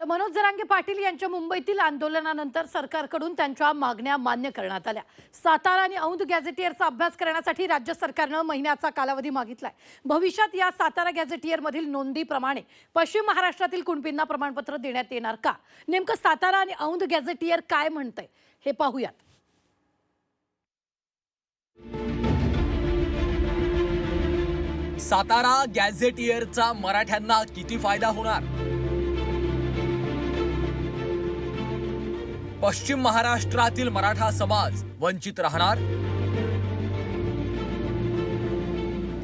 तर मनोज जरांगे पाटील यांच्या मुंबईतील आंदोलनानंतर सरकारकडून त्यांच्या मागण्या मान्य करण्यात आल्या. सातारा आणि औंध गॅझेटियरचा अभ्यास करण्यासाठी राज्य सरकारनं महिन्याचा कालावधी मागितलाय. भविष्यात या सातारा गॅझेटियरमधील नोंदीप्रमाणे पश्चिम महाराष्ट्रातील कुणबींना प्रमाणपत्र देण्यात येणार का? नेमकं सातारा आणि औंध गॅझेटियर काय म्हणतंय? हे पाहूयात. सातारा गॅझेटियरचा मराठ्यांना किती फायदा होणार? पश्चिम महाराष्ट्रातील मराठा समाज वंचित राहणार?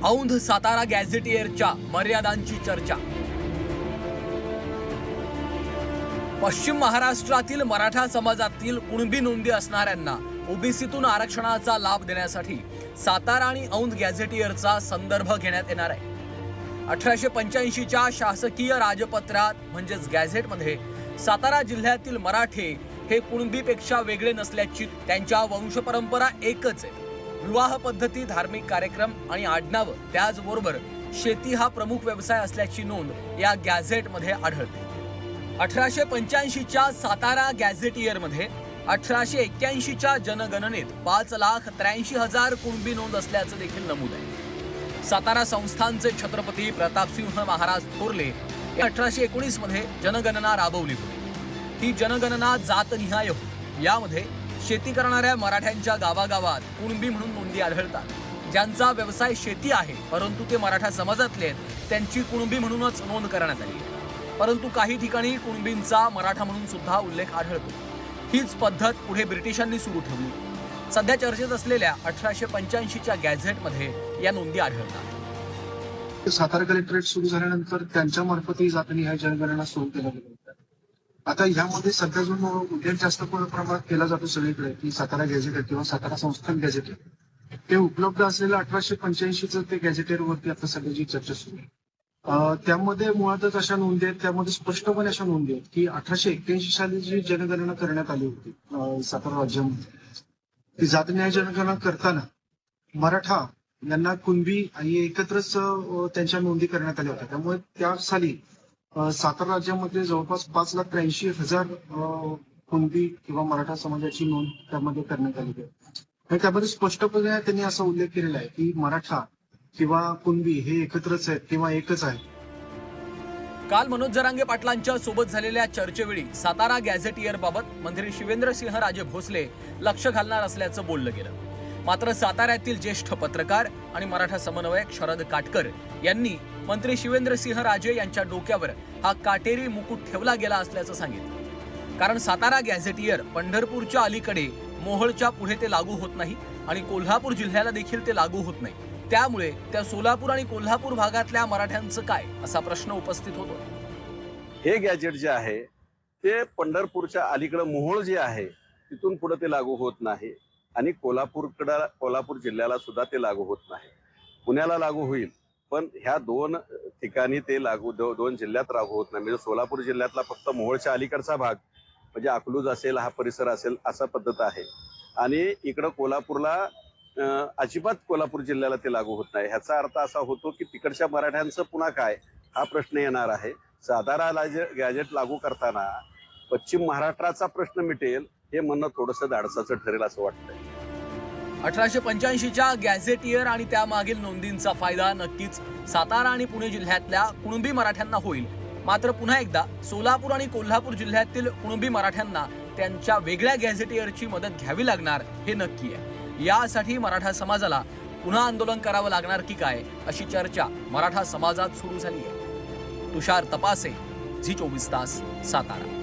औंध सातारा गॅझेटियरच्या मर्यादांची चर्चा. पश्चिम महाराष्ट्रातील मराठा समाजातील कुणबी नोंदी असणाऱ्यांना ओबीसीतून आरक्षणाचा लाभ देण्यासाठी सातारा आणि औंध गॅझेटियरचा संदर्भ घेण्यात येणार आहे. अठराशे पंच्याऐंशीच्या शासकीय राजपत्रात म्हणजेच गॅझेटमध्ये सातारा जिल्ह्यातील मराठे हे कुणबीपेक्षा वेगळे नसल्याची त्यांच्या वंशपरंपरा एकच आहे. विवाह पद्धती धार्मिक कार्यक्रम आणि आडनावं त्याचबरोबर शेती हा प्रमुख व्यवसाय असल्याची नोंद या गॅझेटमध्ये आढळते. अठराशे पंच्याऐंशीच्या सातारा गॅझेटियरमध्ये अठराशे एक्क्याऐंशीच्या जनगणनेत पाच लाख त्र्याऐंशी हजार कुणबी नोंद असल्याचं देखील नमूद आहे. सातारा संस्थानचे छत्रपती प्रतापसिंह महाराज थोरले अठराशे एकोणीसमध्ये जनगणना राबवली होती. ही जनगणना जातनिहाय होती यामध्ये शेती करणाऱ्या मराठ्यांच्या गावागावात कुणबी म्हणून नोंदी आढळतात. ज्यांचा व्यवसाय शेती आहे परंतु ते मराठा समाजातले आहेत त्यांची कुणबी म्हणूनच नोंद करण्यात आली आहे. परंतु काही ठिकाणी कुणबींचा मराठा म्हणून सुद्धा उल्लेख आढळतो. हीच पद्धत पुढे ब्रिटिशांनी सुरू ठेवली. सध्या चर्चेत असलेल्या अठराशे पंच्याऐंशीच्या गॅझेटमध्ये या नोंदी आढळतात. सातारा कलेक्टरेट सुरू झाल्यानंतर त्यांच्या मार्फतही जाताना ह्या जनगणना सुरू केल्या गेल्या आता ह्यामध्ये सध्या जो उल्लेख जास्त प्रमाणात केला जातो सगळीकडे की सातारा गॅझेट किंवा सातारा संस्थान गॅझेट ते उपलब्ध असलेलं अठराशे पंच्याऐंशीचं ते गॅझेटेर वरती आता सध्याची चर्चा सुरू आहे. त्यामध्ये मुळातच अशा नोंदी आहेत त्यामध्ये स्पष्टपणे अशा नोंदी आहेत की अठराशे एक्क्याऐंशी साली जी जनगणना करण्यात आली होती सातारा राज्यामध्ये ती जात न्याय जनगणना करताना मराठा यांना कुणबी आणि एकत्रच त्यांच्या नोंदी करण्यात आल्या होत्या. त्यामुळे त्या साली सातारा राज्यामध्ये जवळपास पाच लाख त्र्याऐंशी हजार अं, कुणबी किंवा मराठा समाजाची नोंद त्यामध्ये करण्यात आली आहे. आणि त्यामध्ये स्पष्टपणे त्यांनी असा उल्लेख केलेला आहे की मराठा किंवा कुणबी हे एकत्रच आहेत किंवा एकच आहे काल मनोज जरांगे पाटलांच्या सोबत झालेल्या चर्चेवेळी सातारा गॅझेटियर बाबत मंत्री शिवेंद्रसिंह राजे भोसले लक्ष घालणार असल्याचं बोललं गेलं. मात्र साताऱ्यातील ज्येष्ठ पत्रकार आणि मराठा समन्वयक शरद काटकर यांनी मंत्री शिवेंद्रसिंह राजे यांच्या डोक्यावर हा काटेरी मुकुट ठेवला गेला असल्याचं सांगितलं. कारण सातारा गॅझेटियर पंढरपूरच्या अलीकडे मोहोळच्या पुढे ते लागू होत नाही आणि कोल्हापूर जिल्ह्याला देखील ते लागू होत नाही. त्यामुळे त्या सोलापूर आणि कोल्हापूर भागातल्या मराठ्यांचं काय असा प्रश्न उपस्थित होतो. हे गॅजेट जे आहे ते पंढरपूरच्या अलीकडे मोहोळ जे आहे तिथून पुढे ते लागू होत नाही. आणि कोल्हापूरकडं कोल्हापूर जिल्ह्याला सुद्धा ते लागू होत नाही. पुण्याला लागू होईल पण ह्या दोन ठिकाणी ते लागू दो- दोन जिल्ह्यात लागू होत नाही. म्हणजे सोलापूर जिल्ह्यातला फक्त मोहोळच्या अलीकडचा भाग म्हणजे अकलूज असेल हा परिसर असेल असा पद्धत आहे. आणि इकडं कोल्हापूरला अजिबात कोल्हापूर जिल्ह्याला ते लागू होत नाही. ह्याचा अर्थ असा होतो की तिकडच्या मराठ्यांचं पुन्हा काय? हा प्रश्न येणार आहे. सातारा गॅजेट लागू करताना पश्चिम महाराष्ट्राचा प्रश्न मिटेल हे म्हणणं थोडंसं धाडसाचं ठरेल असं वाटतंय. अठराशे पंच्याऐंशीच्या गॅझेटियर आणि त्यामागील नोंदींचा फायदा नक्कीच सातारा आणि पुणे जिल्ह्यातल्या कुणबी मराठ्यांना होईल. मात्र पुन्हा एकदा सोलापूर आणि कोल्हापूर जिल्ह्यातील कुणबी मराठ्यांना त्यांच्या वेगळ्या गॅझेटियरची मदत घ्यावी लागणार हे नक्की आहे. यासाठी मराठा समाजाला पुन्हा आंदोलन करावं लागणार की काय अशी चर्चा मराठा समाजात सुरू झाली आहे. तुषार तपासे झी चोवीस तास सातारा.